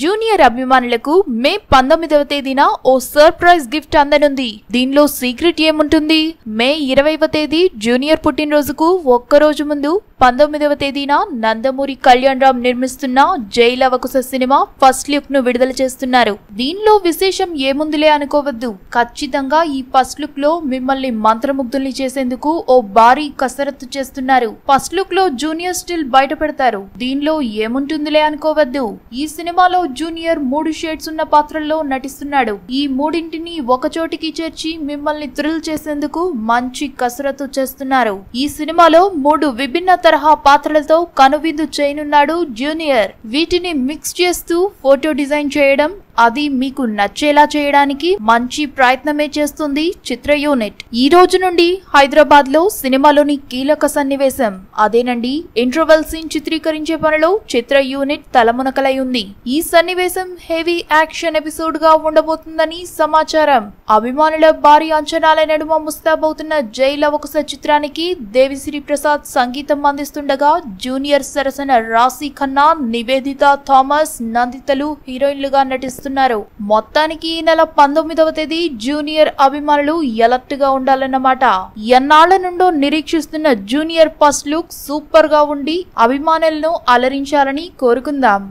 Junior అభిమానులకు మే పంతొమ్మిదవ తేదీన ఓ సర్ప్రైజ్ గిఫ్ట్ అందనుంది. దీనిలో సీక్రెట్ ఏముంటుంది? మే ఇరవైవ తేదీ జూనియర్ పుట్టినరోజుకు ఒక్కరోజు ముందు పంతొమ్మిదవ తేదీన నందమూరి కళ్యాణ్ రామ్ నిర్మిస్తున్న జైలవకుశ సినిమా ఫస్ట్ లుక్ను విడుదల చేస్తున్నారు. దీనిలో విశేషం ఏముందిలే అనుకోవద్దు. ఖచ్చితంగా ఈ ఫస్ట్ లుక్లో మిమ్మల్ని మంత్రముగ్ధుల్ని చేసేందుకు ఓ భారీ కసరత్తు చేస్తున్నారు. ఫస్ట్ లుక్లో జూనియర్ స్టిల్ బయట పెడతారు దీనిలో ఏముంటుందిలే అనుకోవద్దు. ఈ సినిమాలో జూనియర్ మూడు షేడ్స్ ఉన్న పాత్రల్లో నటిస్తున్నాడు. ఈ మూడింటిని ఒకచోటికి చేర్చి మిమ్మల్ని థ్రిల్ చేసేందుకు మంచి కసరత్తు చేస్తున్నారు. ఈ సినిమాలో మూడు విభిన్న తరహా పాత్రలతో కనువిందు చేయనున్నాడు జూనియర్. వీటిని మిక్స్ చేస్తూ ఫోటో డిజైన్ చేయడం అది మీకు నచ్చేలా చేయడానికి మంచి ప్రయత్నమే చేస్తుంది చిత్ర యూనిట్. ఈ రోజు నుండి హైదరాబాద్లో సినిమాలోని కీలక సన్నివేశం అదేనండి. ఇంటర్వెల్ సీన్ చిత్రీకరించే పనిలో చిత్ర యూనిట్ తలమునకలై ఉంది. ఈ సన్నివేశం హెవీ యాక్షన్ ఎపిసోడ్గా ఉండబోతుందని సమాచారం. అభిమానుల భారీ అంచనాల నడుమ ముస్తాబవుతున్న జై లవకుశ చిత్రానికి దేవిశ్రీ ప్రసాద్ సంగీతం అందిస్తుండగా జూనియర్ సరసన రాశి ఖన్నా నివేదిత థామస్ నందితలు హీరోయిన్లుగా చేస్తున్నారు మొత్తానికి ఈ నెల పంతొమ్మిదవ తేదీ జూనియర్ అభిమానులు ఎలర్ట్గా ఉండాలన్నమాట. ఎన్నాళ్ళ నుండో నిరీక్షిస్తున్న జూనియర్ ఫస్ట్ లుక్ సూపర్గా ఉండి అభిమానులను అలరించాలని కోరుకుందాం.